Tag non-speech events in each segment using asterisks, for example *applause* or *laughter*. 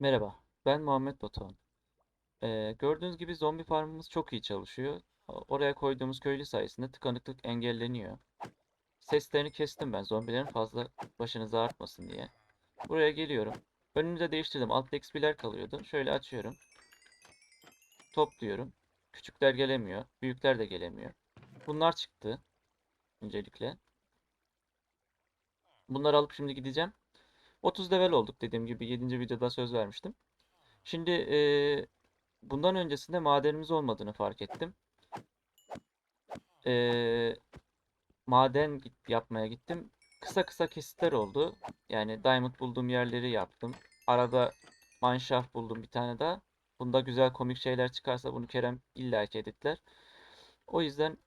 Merhaba, ben Muhammed Batuhan. Ee, gördüğünüz gibi zombi farmımız çok iyi çalışıyor. Oraya koyduğumuz köylü sayesinde tıkanıklık engelleniyor. Seslerini kestim ben zombilerin fazla başınızı ağrıtmasın diye. Buraya geliyorum. Önünüze değiştirdim. Alt XP'ler kalıyordu. Şöyle açıyorum. Topluyorum. Küçükler gelemiyor. Büyükler de gelemiyor. Bunlar çıktı. Öncelikle. Bunları alıp şimdi gideceğim. 30 level olduk dediğim gibi 7. videoda söz vermiştim. Şimdi eee, bundan öncesinde madenimiz olmadığını fark ettim. Eee, maden yapmaya gittim. Kısa kısa kesitler oldu. Yani diamond bulduğum yerleri yaptım. Arada mineshaft buldum bir tane daha. Bunda güzel komik şeyler çıkarsa bunu Kerem illaki editler. O yüzden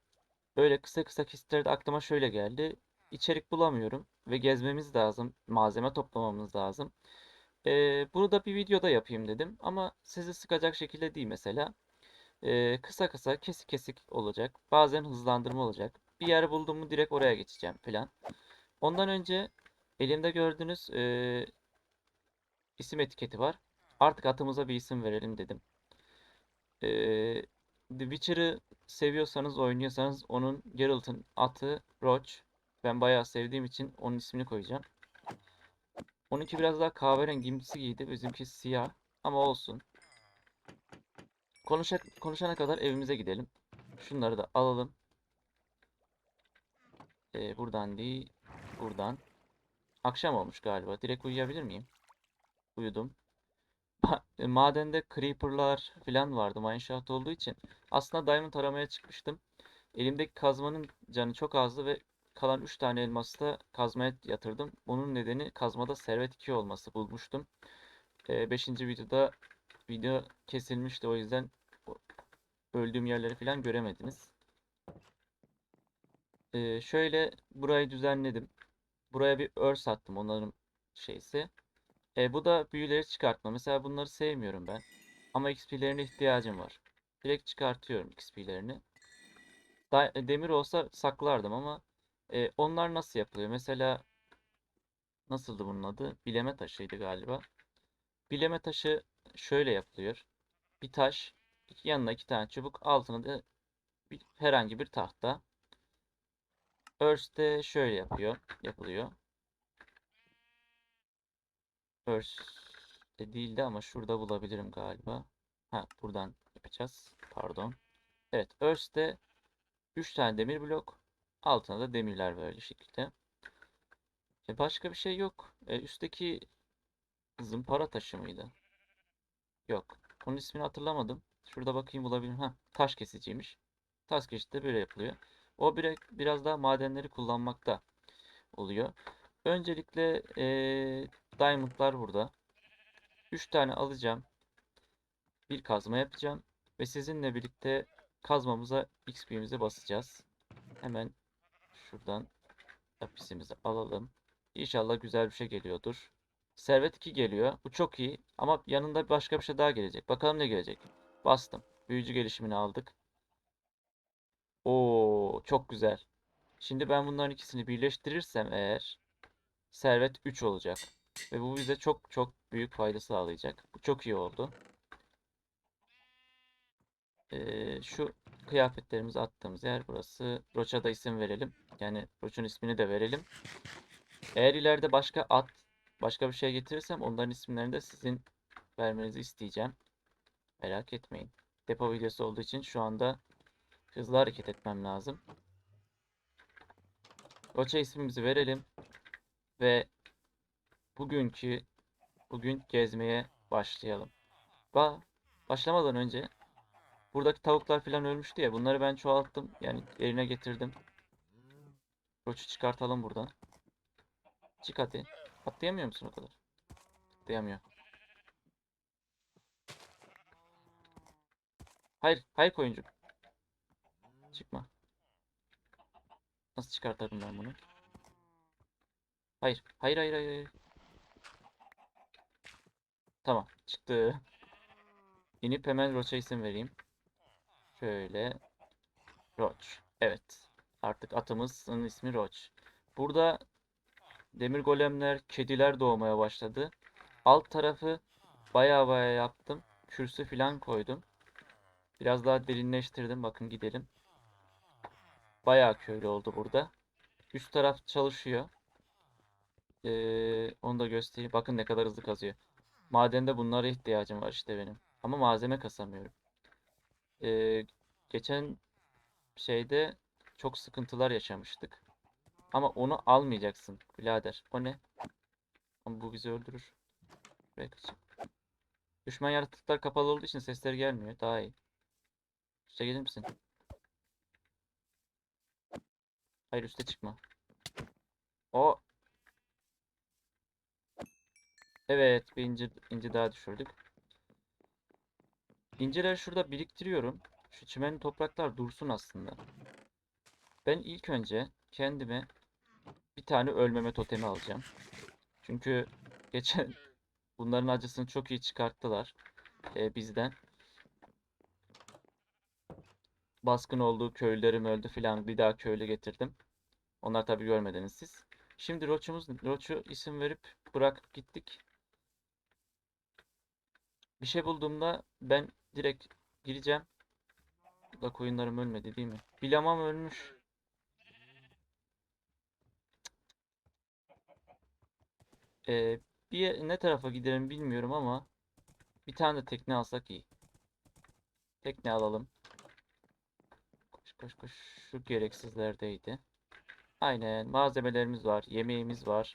böyle kısa kısa kesitler de aklıma şöyle geldi. İçerik bulamıyorum ve gezmemiz lazım. Malzeme toplamamız lazım. Ee, bunu da bir videoda yapayım dedim ama sizi sıkacak şekilde değil mesela. Ee, kısa kısa kesik kesik olacak. Bazen hızlandırma olacak. Bir yer buldum mu direkt oraya geçeceğim falan. Ondan önce elimde gördüğünüz e, isim etiketi var. Artık atımıza bir isim verelim dedim. Ee, The Witcher'ı seviyorsanız, oynuyorsanız onun Geralt'ın atı Roach. Ben bayağı sevdiğim için onun ismini koyacağım. Onunki biraz daha kahverengimsi giydi. Bizimki siyah. Ama olsun. Konuşa, konuşana kadar evimize gidelim. Şunları da alalım. Ee, buradan değil. Buradan. Akşam olmuş galiba. Direkt uyuyabilir miyim? Uyudum. E, Madende creeper'lar falan vardı mineshaft olduğu için. Aslında diamond aramaya çıkmıştım. Elimdeki kazmanın canı çok azdı ve kalan 3 tane elması da kazmaya yatırdım. Bunun nedeni kazmada servet 2 olması bulmuştum. 5. videoda video kesilmişti o yüzden öldüğüm yerleri falan göremediniz. Ee, şöyle burayı düzenledim. Buraya bir örs attım onların şeysi. E, bu da büyüleri çıkartma. Mesela bunları sevmiyorum ben. Ama XP'lerine ihtiyacım var. Direkt çıkartıyorum XP'lerini. E, demir olsa saklardım ama e, onlar nasıl yapılıyor? Mesela nasıldı bunun adı? Bileme taşıydı galiba. Bileme taşı şöyle yapılıyor. Bir taş, iki, yanına iki tane çubuk, altına da bir, herhangi bir tahta. Örs de şöyle yapıyor, yapılıyor. Örs de değildi ama şurada bulabilirim galiba. Ha, buradan yapacağız. Pardon. Evet, Örs de 3 tane demir blok. Altına da demirler böyle şekilde. E başka bir şey yok. E, üstteki zımpara taşı mıydı? Yok. Onun ismini hatırlamadım. Şurada bakayım bulabilirim. Ha, taş kesiciymiş. Taş kesici de böyle yapılıyor. O bir, biraz daha madenleri kullanmakta oluyor. Öncelikle eee diamondlar burada. 3 tane alacağım. Bir kazma yapacağım. Ve sizinle birlikte kazmamıza XP'mizi basacağız. Hemen şuradan lapisimizi alalım. İnşallah güzel bir şey geliyordur. Servet 2 geliyor. Bu çok iyi. Ama yanında başka bir şey daha gelecek. Bakalım ne gelecek. Bastım. Büyücü gelişimini aldık. Oo, çok güzel. Şimdi ben bunların ikisini birleştirirsem eğer servet 3 olacak. Ve bu bize çok çok büyük fayda sağlayacak. Bu çok iyi oldu. Ee, şu kıyafetlerimizi attığımız yer burası. Roç'a da isim verelim. Yani Roç'un ismini de verelim. Eğer ileride başka at, başka bir şey getirirsem onların isimlerini de sizin vermenizi isteyeceğim. Merak etmeyin. Depo videosu olduğu için şu anda hızlı hareket etmem lazım. Roç'a ismimizi verelim. Ve bugünkü bugün gezmeye başlayalım. Ba başlamadan önce buradaki tavuklar falan ölmüştü ya. Bunları ben çoğalttım. Yani yerine getirdim. Roç'u çıkartalım buradan. Çık hadi. Atlayamıyor musun o kadar? Atlayamıyor. Hayır, hayır koyuncuk. Çıkma. Nasıl çıkartırım ben bunu? Hayır, hayır, hayır, hayır. hayır. Tamam, çıktı. İnip hemen Roach'a isim vereyim. Şöyle. Roach. Evet. Artık atımızın ismi Roach. Burada demir golemler, kediler doğmaya başladı. Alt tarafı Baya baya yaptım. Kürsü falan koydum. Biraz daha derinleştirdim. Bakın gidelim. Bayağı köylü oldu burada. Üst taraf çalışıyor. Ee, onu da göstereyim. Bakın ne kadar hızlı kazıyor. Madende bunlara ihtiyacım var işte benim. Ama malzeme kasamıyorum. Ee, geçen şeyde çok sıkıntılar yaşamıştık. Ama onu almayacaksın birader. O ne? Ama bu bizi öldürür. Düşman yaratıklar kapalı olduğu için sesler gelmiyor. Daha iyi. Üste gelir misin? Hayır üste çıkma. O. Evet bir inci, inci daha düşürdük. İncileri şurada biriktiriyorum. Şu çimen topraklar dursun aslında. Ben ilk önce kendime bir tane ölmeme totemi alacağım. Çünkü geçen *laughs* bunların acısını çok iyi çıkarttılar e, bizden. Baskın olduğu köylülerim öldü filan bir daha köylü getirdim. Onlar tabii görmediniz siz. Şimdi Roach'umuz Roach'u isim verip bırakıp gittik. Bir şey bulduğumda ben direkt gireceğim. Da koyunlarım ölmedi değil mi? Bilamam ölmüş. Ee, bir ne tarafa giderim bilmiyorum ama bir tane de tekne alsak iyi. Tekne alalım. Koş koş koş. Şu gereksizlerdeydi. Aynen. Malzemelerimiz var. Yemeğimiz var.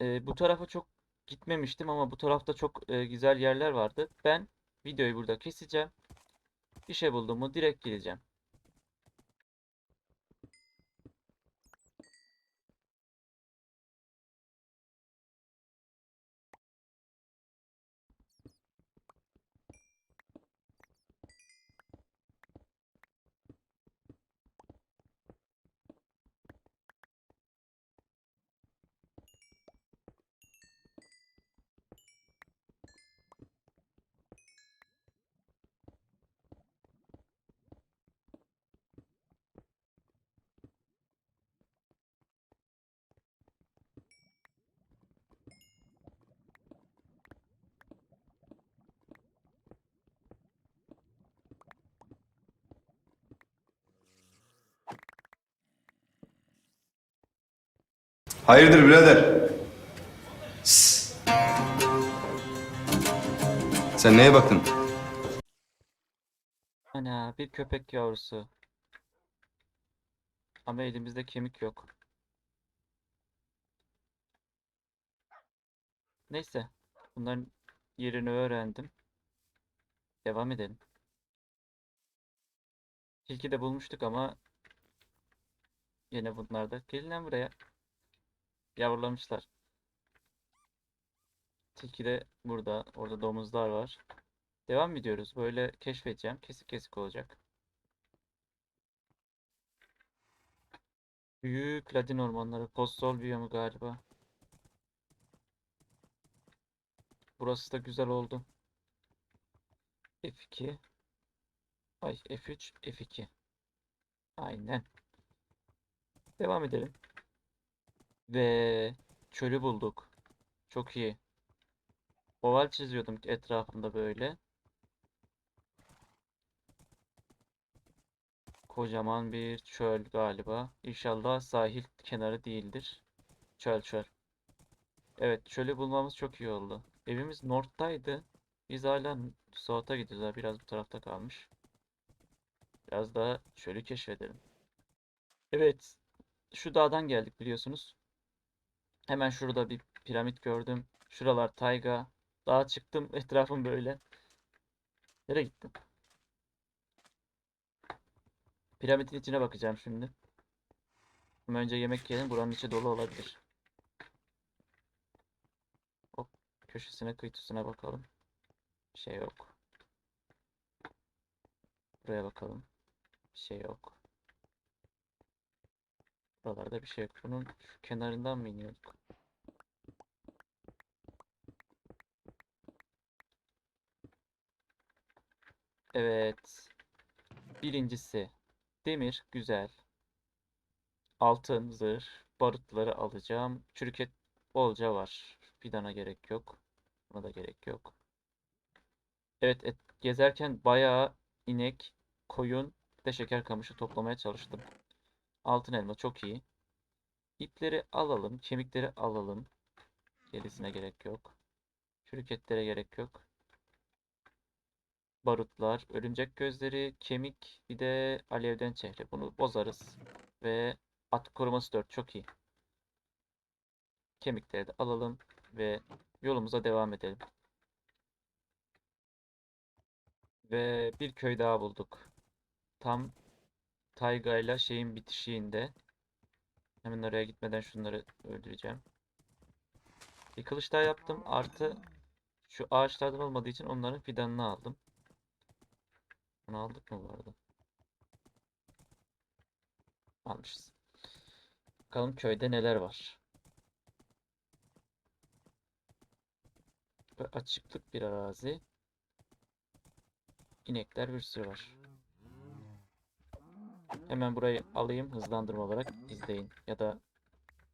Ee, bu tarafa çok gitmemiştim ama bu tarafta çok e, güzel yerler vardı. Ben videoyu burada keseceğim. Bir şey bulduğumu direkt gireceğim. Hayırdır birader? Sss. Sen neye baktın? Ana bir köpek yavrusu. Ama elimizde kemik yok. Neyse. Bunların yerini öğrendim. Devam edelim. Tilki de bulmuştuk ama yine bunlar da. Gelin lan buraya. Yavrulamışlar. Tilki de burada. Orada domuzlar var. Devam ediyoruz. Böyle keşfedeceğim. Kesik kesik olacak. Büyük Ladin ormanları. Postal biyomu galiba. Burası da güzel oldu. F2. Ay F3, F2. Aynen. Devam edelim. Ve çölü bulduk. Çok iyi. Oval çiziyordum etrafında böyle. Kocaman bir çöl galiba. İnşallah sahil kenarı değildir. Çöl çöl. Evet çölü bulmamız çok iyi oldu. Evimiz North'taydı. Biz hala South'a gidiyoruz. Biraz bu tarafta kalmış. Biraz daha çölü keşfedelim. Evet. Şu dağdan geldik biliyorsunuz. Hemen şurada bir piramit gördüm. Şuralar tayga. Dağa çıktım. *laughs* Etrafım böyle. Nereye gittim? Piramidin içine bakacağım şimdi. Önce yemek yiyelim. Buranın içi dolu olabilir. Hop. Köşesine kıyısına bakalım. Bir şey yok. Buraya bakalım. Bir şey yok. Buralarda bir şey yok. Bunun kenarından mı iniyorduk? Evet. Birincisi demir güzel. Altın zırh barutları alacağım. Çürük et bolca var. Fidana gerek yok. Buna da gerek yok. Evet, et, gezerken bayağı inek, koyun de şeker kamışı toplamaya çalıştım. Altın elma çok iyi. İpleri alalım, kemikleri alalım. Gerisine gerek yok. Çürük etlere gerek yok. Barutlar, örümcek gözleri, kemik, bir de alevden çehre. Bunu bozarız. Ve at koruması 4 çok iyi. Kemikleri de alalım ve yolumuza devam edelim. Ve bir köy daha bulduk. Tam Tayga ile şeyin bitişiğinde. Hemen oraya gitmeden şunları öldüreceğim. Bir kılıç daha yaptım. Artı şu ağaçlardan olmadığı için onların fidanını aldım. Bunu aldık mı bu arada? Almışız. Bakalım köyde neler var. Böyle açıklık bir arazi. İnekler bir sürü var. Hemen burayı alayım hızlandırma olarak izleyin. Ya da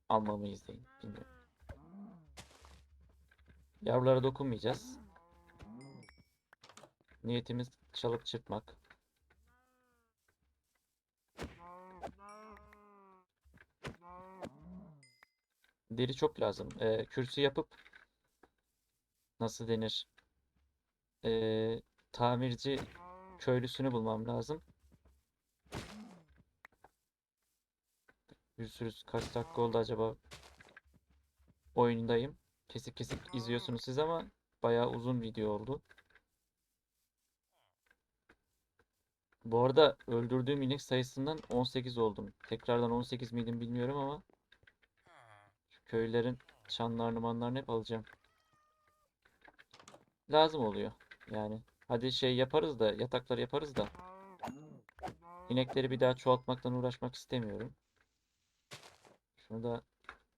almamı izleyin. Bilmiyorum. Yavrulara dokunmayacağız. Niyetimiz çalıp çırpmak. Deri çok lazım. Ee, kürsü yapıp nasıl denir? Ee, tamirci köylüsünü bulmam lazım. Bir sürü kaç dakika oldu acaba? Oyundayım. Kesik kesik izliyorsunuz siz ama bayağı uzun video oldu. Bu arada öldürdüğüm inek sayısından 18 oldum. Tekrardan 18 miydim bilmiyorum ama şu köylerin çanlarını manlarını hep alacağım. Lazım oluyor. Yani hadi şey yaparız da yataklar yaparız da inekleri bir daha çoğaltmaktan uğraşmak istemiyorum. Şunu da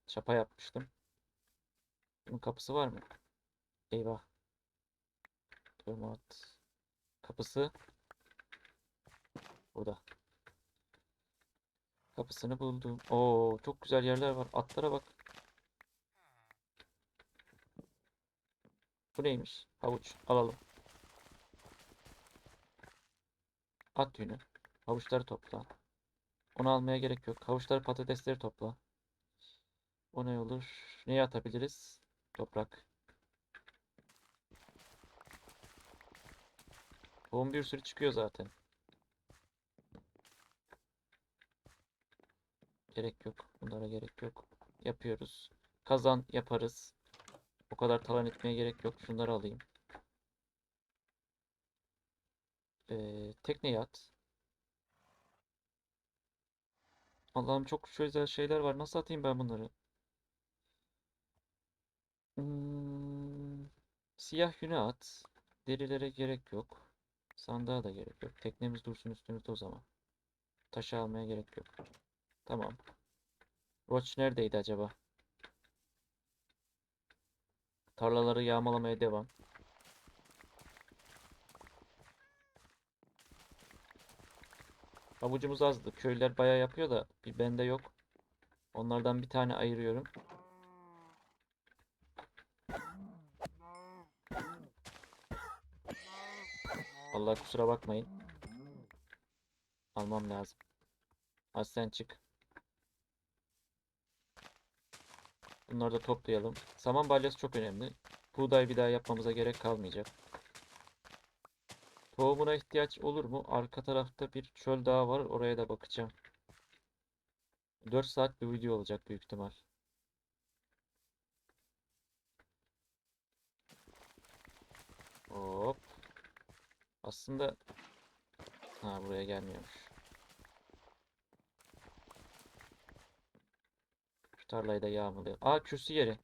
çapa yapmıştım. Bunun kapısı var mı? Eyvah. Tomat. Kapısı burada. Kapısını buldum. Oo, çok güzel yerler var. Atlara bak. Bu neymiş? Havuç. Alalım. At yünü. Havuçları topla. Onu almaya gerek yok. Havuçları patatesleri topla. O ne olur? Neye atabiliriz? Toprak. Tohum bir sürü çıkıyor zaten. Gerek yok. Bunlara gerek yok. Yapıyoruz. Kazan yaparız. O kadar talan etmeye gerek yok. Şunları alayım. Ee, tekneye at. Allah'ım çok güzel şeyler var. Nasıl atayım ben bunları? Hmm, siyah yünü at. Derilere gerek yok. Sandığa da gerek yok. Teknemiz dursun üstümüzde o zaman. Taşı almaya gerek yok. Tamam. Roach neredeydi acaba? Tarlaları yağmalamaya devam. Havucumuz azdı. Köylüler bayağı yapıyor da bir bende yok. Onlardan bir tane ayırıyorum. Allah kusura bakmayın. Almam lazım. Az sen çık. Bunları da toplayalım. Saman balyası çok önemli. Buğday bir daha yapmamıza gerek kalmayacak. Tohumuna ihtiyaç olur mu? Arka tarafta bir çöl daha var. Oraya da bakacağım. 4 saat bir video olacak büyük ihtimal. Hop. Aslında ha buraya gelmiyormuş. Şu tarlayı da yağmalıyor. Aa kürsü yeri.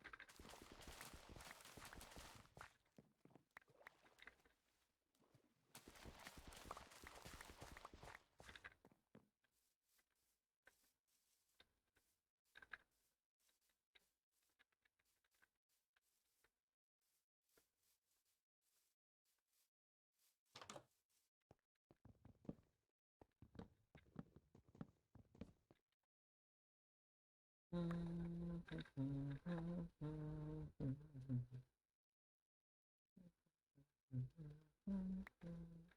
Mm. Mm -hmm.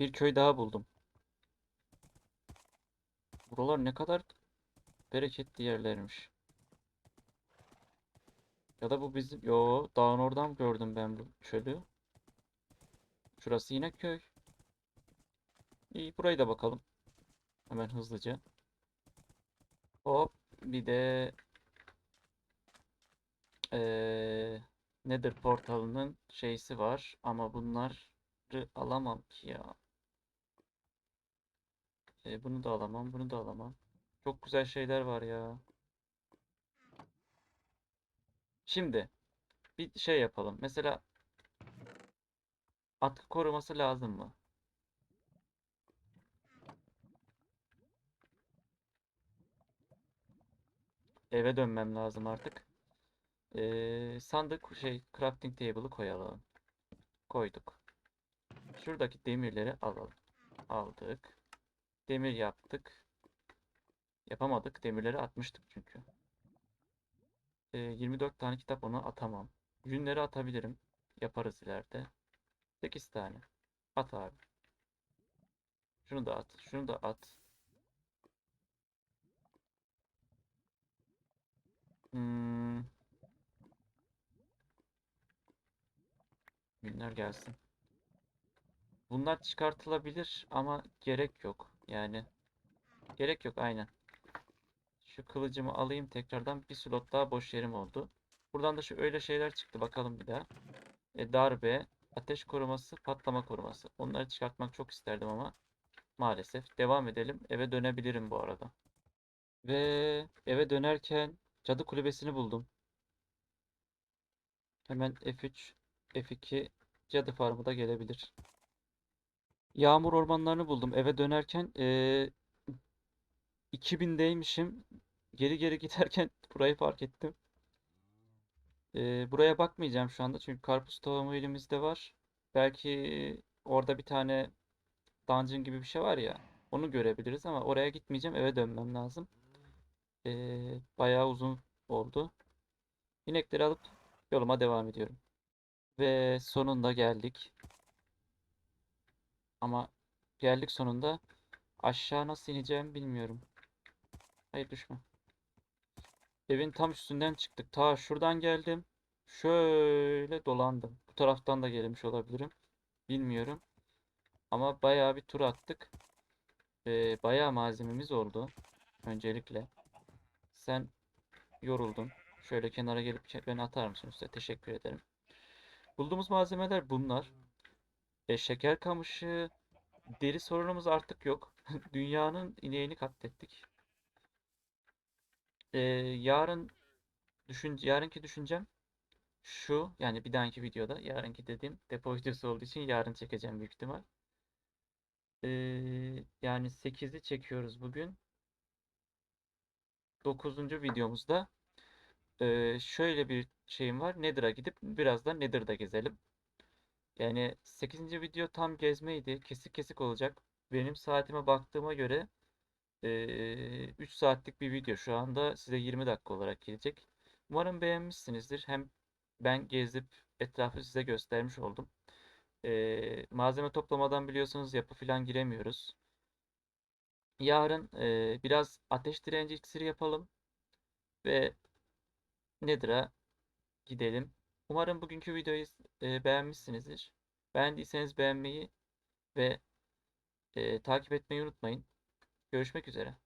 Bir köy daha buldum. Buralar ne kadar bereketli yerlermiş. Ya da bu bizim... Yo, dağın oradan gördüm ben bu çölü. Şurası yine köy. İyi, burayı da bakalım. Hemen hızlıca. Hop, bir de... Eee... Nether portalının şeysi var. Ama bunları alamam ki ya. E, bunu da alamam, bunu da alamam. Çok güzel şeyler var ya. Şimdi bir şey yapalım. Mesela atkı koruması lazım mı? Eve dönmem lazım artık. Ee, sandık şey crafting table'ı koyalım. Koyduk. Şuradaki demirleri alalım. Aldık. Demir yaptık. Yapamadık. Demirleri atmıştık çünkü. Ee, 24 tane kitap ona atamam. Yünleri atabilirim. Yaparız ileride. 8 tane. At abi. Şunu da at. Şunu da at. Hmm. Yünler gelsin. Bunlar çıkartılabilir ama gerek yok. Yani gerek yok aynen. Şu kılıcımı alayım tekrardan. Bir slot daha boş yerim oldu. Buradan da şu öyle şeyler çıktı. Bakalım bir daha. E, darbe, ateş koruması, patlama koruması. Onları çıkartmak çok isterdim ama maalesef. Devam edelim. Eve dönebilirim bu arada. Ve eve dönerken cadı kulübesini buldum. Hemen F3, F2 cadı farmı da gelebilir. Yağmur ormanlarını buldum. Eve dönerken eee 2000'deymişim. Geri geri *laughs* giderken burayı fark ettim. Eee, buraya bakmayacağım şu anda çünkü karpuz tohumu elimizde var. Belki orada bir tane dungeon gibi bir şey var ya. Onu görebiliriz ama oraya gitmeyeceğim. Eve dönmem lazım. Eee bayağı uzun oldu. İnekleri alıp yoluma devam ediyorum. Ve sonunda geldik. Ama geldik sonunda. Aşağı nasıl ineceğimi bilmiyorum. Hayır düşme. Evin tam üstünden çıktık. Ta şuradan geldim. Şöyle dolandım. Bu taraftan da gelmiş olabilirim. Bilmiyorum. Ama bayağı bir tur attık. Ee, bayağı malzememiz oldu. Öncelikle. Sen yoruldun. Şöyle kenara gelip beni atar mısın üstüne? Teşekkür ederim. Bulduğumuz malzemeler bunlar. E, şeker kamışı, deri sorunumuz artık yok. *laughs* Dünyanın ineğini katlettik. E, yarın düşün, yarınki düşüncem şu. Yani bir dahaki videoda. Yarınki dediğim depo videosu olduğu için yarın çekeceğim büyük ihtimal. E, yani 8'i çekiyoruz bugün. 9. videomuzda. e, şöyle bir şeyim var. Nether'a gidip biraz da Nether'da gezelim. Yani 8. video tam gezmeydi. Kesik kesik olacak. Benim saatime baktığıma göre 3 saatlik bir video. Şu anda size 20 dakika olarak gelecek. Umarım beğenmişsinizdir. Hem ben gezip etrafı size göstermiş oldum. Malzeme toplamadan biliyorsunuz yapı falan giremiyoruz. Yarın biraz ateş direnci iksiri yapalım. Ve Nether'a gidelim. Umarım bugünkü videoyu e, beğenmişsinizdir. Beğendiyseniz beğenmeyi ve e, takip etmeyi unutmayın. Görüşmek üzere.